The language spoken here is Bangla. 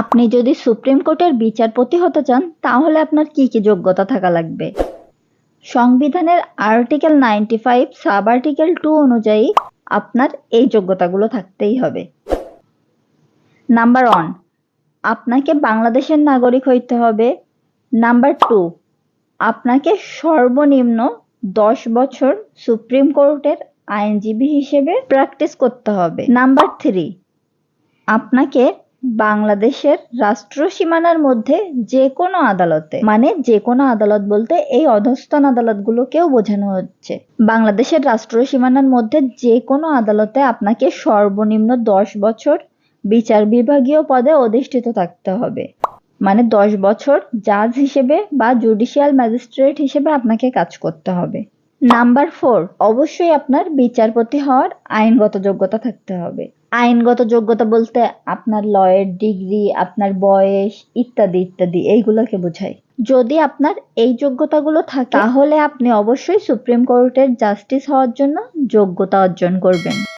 আপনি যদি সুপ্রিম কোর্টের বিচারপতি হতে চান, তাহলে আপনার কি কি যোগ্যতা থাকা লাগবে? সংবিধানের article ninety five, sub article two অনুযায়ী আপনার এই যোগ্যতাগুলো থাকতেই হবে। নাম্বার ওয়ান, আপনাকে বাংলাদেশের নাগরিক হইতে হবে। নাম্বার টু, আপনাকে সর্বনিম্ন দশ বছর সুপ্রিম কোর্টের আইনজীবী হিসেবে প্র্যাকটিস করতে হবে। নাম্বার থ্রি, আপনাকে বাংলাদেশের রাষ্ট্র সীমানার মধ্যে যে কোনো আদালতে মানে যে কোনো আদালত বলতে এই অধস্তন আদালতগুলোকেও বোঝানো হচ্ছে। বাংলাদেশের রাষ্ট্র সীমানার মধ্যে যে কোনো আদালতে আপনাকে সর্বনিম্ন দশ বছর বিচার বিভাগীয় পদে অধিষ্ঠিত থাকতে হবে। মানে দশ বছর জাজ হিসেবে বা জুডিশিয়াল ম্যাজিস্ট্রেট হিসেবে আপনাকে কাজ করতে হবে। নাম্বার ফোর অবশ্যই আপনার বিচারপতি হওয়ার আইনগত যোগ্যতা থাকতে হবে। আইনগত যোগ্যতা বলতে আপনার লয়ের ডিগ্রি আপনার বয়স, ইত্যাদি ইত্যাদি, এইগুলোকে বোঝায়। যদি আপনার এই যোগ্যতাগুলো থাকে, তাহলে আপনি অবশ্যই সুপ্রিম কোর্টের জাস্টিস হওয়ার জন্য যোগ্যতা অর্জন করবেন।